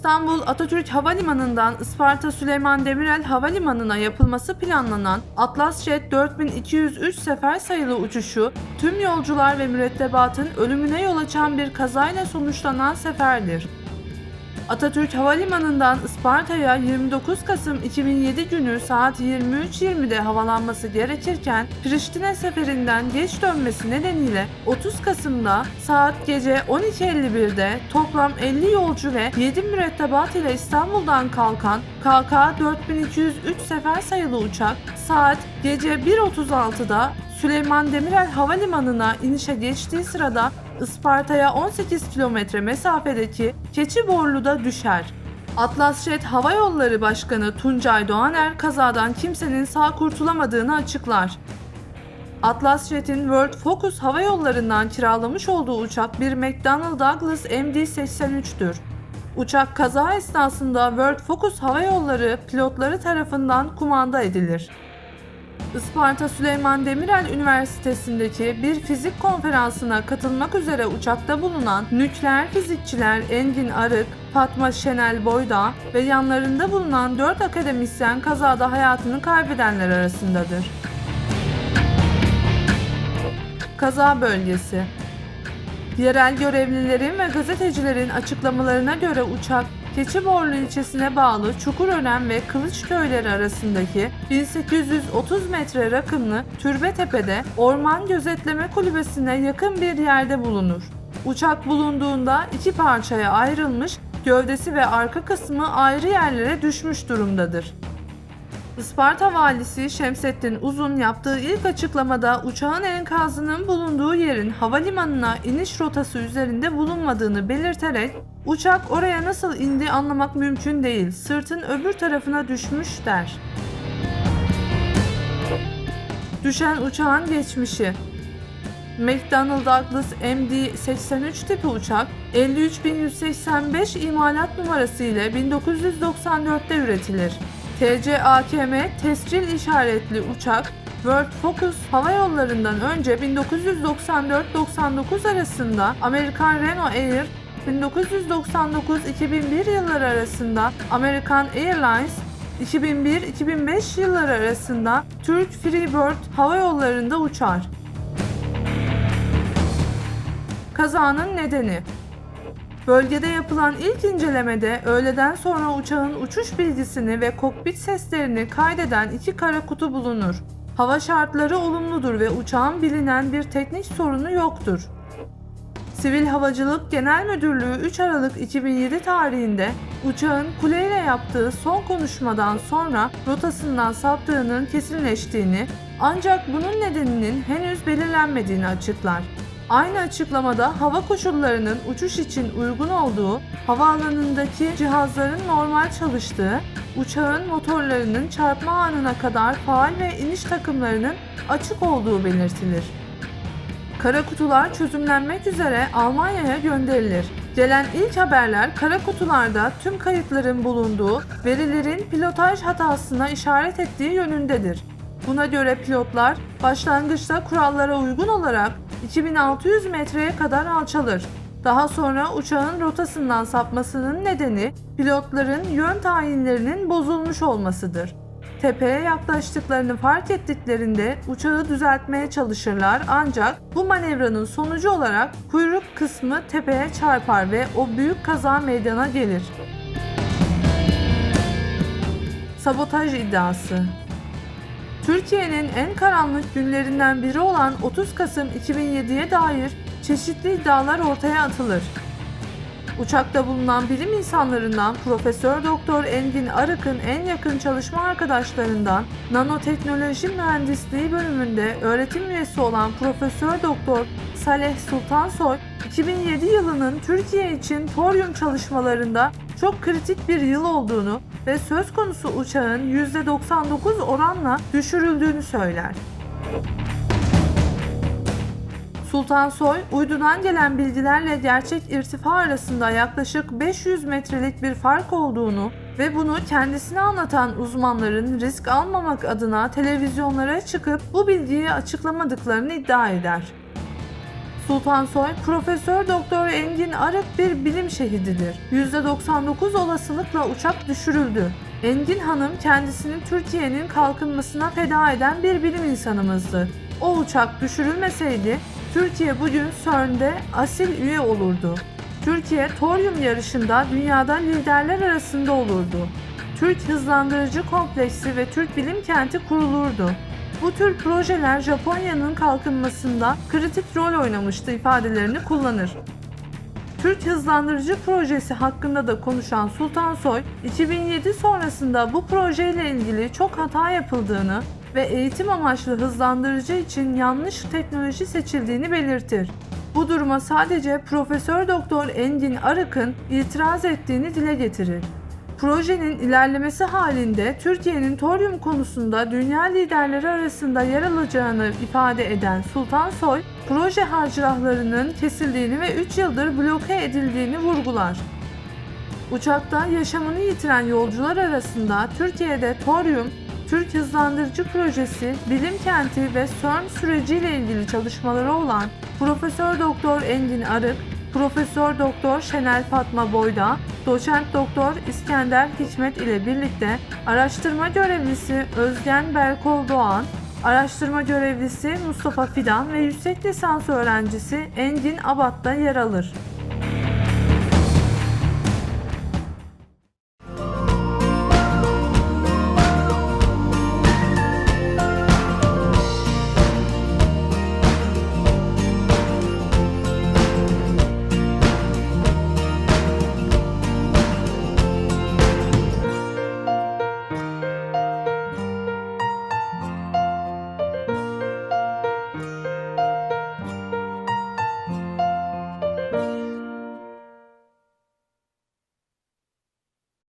İstanbul Atatürk Havalimanı'ndan Isparta Süleyman Demirel Havalimanı'na yapılması planlanan Atlas Jet 4203 sefer sayılı uçuşu tüm yolcular ve mürettebatın ölümüne yol açan bir kazayla sonuçlanan seferdir. Atatürk Havalimanı'ndan Isparta'ya 29 Kasım 2007 günü saat 23.20'de havalanması gerekirken Priştine seferinden geç dönmesi nedeniyle 30 Kasım'da saat gece 12.51'de toplam 50 yolcu ve 7 mürettebat ile İstanbul'dan kalkan KK 4203 sefer sayılı uçak saat gece 1.36'da Süleyman Demirel Havalimanı'na inişe geçtiği sırada Isparta'ya 18 kilometre mesafedeki Keçiborlu'da düşer. Atlas Jet Hava Yolları Başkanı Tuncay Doğaner kazadan kimsenin sağ kurtulamadığını açıklar. Atlas Jet'in World Focus Hava Yolları'ndan kiralamış olduğu uçak bir McDonnell Douglas MD-83'tür. Uçak kaza esnasında World Focus Hava Yolları pilotları tarafından kumanda edilir. Isparta Süleyman Demirel Üniversitesi'ndeki bir fizik konferansına katılmak üzere uçakta bulunan nükleer fizikçiler Engin Arık, Fatma Şenel Boyda ve yanlarında bulunan 4 akademisyen kazada hayatını kaybedenler arasındadır. Kaza bölgesi Yerel görevlilerin ve gazetecilerin açıklamalarına göre uçak Keçiborlu ilçesine bağlı Çukurören ve Kılıç köyleri arasındaki 1830 metre rakımlı Türbetepe'de Orman Gözetleme Kulübesi'ne yakın bir yerde bulunur. Uçak bulunduğunda iki parçaya ayrılmış, gövdesi ve arka kısmı ayrı yerlere düşmüş durumdadır. Isparta valisi Şemsettin Uzun yaptığı ilk açıklamada uçağın enkazının bulunduğu yerin havalimanına iniş rotası üzerinde bulunmadığını belirterek uçak oraya nasıl indi anlamak mümkün değil, sırtın öbür tarafına düşmüş der. Düşen uçağın geçmişi McDonnell Douglas MD-83 tipi uçak 53185 imalat numarası ile 1994'te üretilir. TCAKM tescil işaretli uçak World Focus Hava Yolları'ndan önce 1994-99 arasında Amerikan Renault Air 1999-2001 yılları arasında American Airlines 2001-2005 yılları arasında Türk Freebird Hava Yolları'nda uçar. Kazanın nedeni Bölgede yapılan ilk incelemede öğleden sonra uçağın uçuş bilgisini ve kokpit seslerini kaydeden iki kara kutu bulunur. Hava şartları olumludur ve uçağın bilinen bir teknik sorunu yoktur. Sivil Havacılık Genel Müdürlüğü 3 Aralık 2007 tarihinde uçağın kuleyle yaptığı son konuşmadan sonra rotasından saptığının kesinleştiğini ancak bunun nedeninin henüz belirlenmediğini açıklar. Aynı açıklamada hava koşullarının uçuş için uygun olduğu, havaalanındaki cihazların normal çalıştığı, uçağın motorlarının çarpma anına kadar faal ve iniş takımlarının açık olduğu belirtilir. Kara kutular çözümlenmek üzere Almanya'ya gönderilir. Gelen ilk haberler kara kutularda tüm kayıtların bulunduğu, verilerin pilotaj hatasına işaret ettiği yönündedir. Buna göre pilotlar başlangıçta kurallara uygun olarak 2600 metreye kadar alçalır. Daha sonra uçağın rotasından sapmasının nedeni pilotların yön tayinlerinin bozulmuş olmasıdır. Tepeye yaklaştıklarını fark ettiklerinde uçağı düzeltmeye çalışırlar ancak bu manevranın sonucu olarak kuyruk kısmı tepeye çarpar ve o büyük kaza meydana gelir. Sabotaj iddiası Türkiye'nin en karanlık günlerinden biri olan 30 Kasım 2007'ye dair çeşitli iddialar ortaya atılır. Uçakta bulunan bilim insanlarından Profesör Doktor Engin Arık'ın en yakın çalışma arkadaşlarından Nanoteknoloji Mühendisliği bölümünde öğretim üyesi olan Profesör Doktor Saleh Sultansoy, 2007 yılının Türkiye için toryum çalışmalarında çok kritik bir yıl olduğunu ve söz konusu uçağın %99 oranla düşürüldüğünü söyler. Sultan Soy, uydudan gelen bilgilerle gerçek irtifa arasında yaklaşık 500 metrelik bir fark olduğunu ve bunu kendisine anlatan uzmanların risk almamak adına televizyonlara çıkıp bu bilgiyi açıklamadıklarını iddia eder. Sultan Soy, Profesör Doktor Engin Arık bir bilim şehididir. %99 olasılıkla uçak düşürüldü. Engin Hanım kendisini Türkiye'nin kalkınmasına feda eden bir bilim insanımızdır. O uçak düşürülmeseydi Türkiye bugün CERN'de asil üye olurdu. Türkiye toryum yarışında dünyada liderler arasında olurdu. Türk Hızlandırıcı Kompleksi ve Türk Bilim Kenti kurulurdu. Bu tür projeler Japonya'nın kalkınmasında kritik rol oynamıştı ifadelerini kullanır. Türk Hızlandırıcı Projesi hakkında da konuşan Sultan Soy, 2007 sonrasında bu projeyle ilgili çok hata yapıldığını ve eğitim amaçlı hızlandırıcı için yanlış teknoloji seçildiğini belirtir. Bu duruma sadece Profesör Doktor Engin Arık'ın itiraz ettiğini dile getirir. Projenin ilerlemesi halinde Türkiye'nin toryum konusunda dünya liderleri arasında yer alacağını ifade eden Sultan Soy, proje harcırahlarının kesildiğini ve 3 yıldır bloke edildiğini vurgular. Uçakta yaşamını yitiren yolcular arasında Türkiye'de toryum, Türk Hızlandırıcı Projesi, Bilim Kenti ve CERN süreciyle ilgili çalışmaları olan Profesör Doktor Engin Arık, Profesör Doktor Şenel Fatma Boyda, Doçent Doktor İskender Hikmet ile birlikte araştırma görevlisi Özgen Berkol Doğan, araştırma görevlisi Mustafa Fidan ve yüksek lisans öğrencisi Engin Abat'ta yer alır.